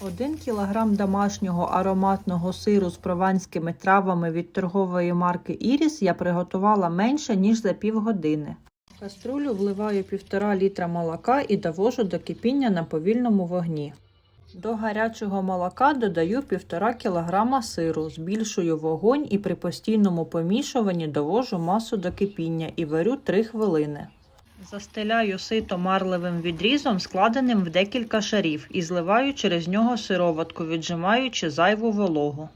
1 кг домашнього ароматного сиру з прованськими травами від торгової марки Іріс я приготувала менше, ніж за півгодини. В каструлю вливаю 1,5 літра молока і довожу до кипіння на повільному вогні. До гарячого молока додаю 1,5 кг сиру, збільшую вогонь і при постійному помішуванні довожу масу до кипіння і варю 3 хвилини. Застеляю сито марливим відрізом, складеним в декілька шарів, і зливаю через нього сироватку, віджимаючи зайву вологу.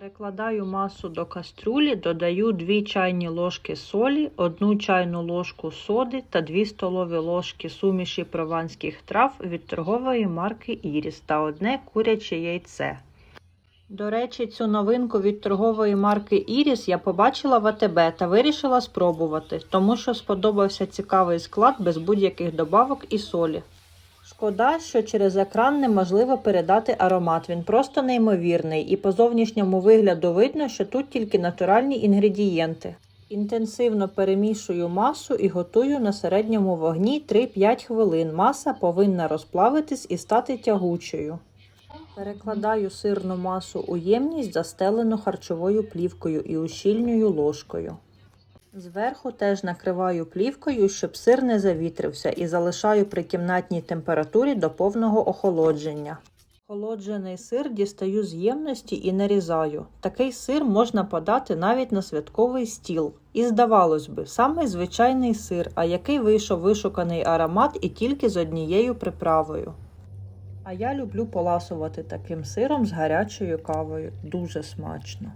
Перекладаю масу до каструлі, додаю 2 чайні ложки солі, 1 чайну ложку соди та 2 столові ложки суміші прованських трав від торгової марки Іріс та одне куряче яйце. До речі, цю новинку від торгової марки Іріс я побачила в АТБ та вирішила спробувати, тому що сподобався цікавий склад без будь-яких добавок і солі. Шкода, що через екран неможливо передати аромат. Він просто неймовірний, і по зовнішньому вигляду видно, що тут тільки натуральні інгредієнти. Інтенсивно перемішую масу і готую на середньому вогні 3-5 хвилин. Маса повинна розплавитись і стати тягучою. Перекладаю сирну масу у ємність, застелену харчовою плівкою і ущільнюю ложкою. Зверху теж накриваю плівкою, щоб сир не завітрився, і залишаю при кімнатній температурі до повного охолодження. Охолоджений сир дістаю з ємності і нарізаю. Такий сир можна подати навіть на святковий стіл. І здавалось би, самий звичайний сир, а який вийшов вишуканий аромат і тільки з однією приправою. А я люблю поласувати таким сиром з гарячою кавою. Дуже смачно.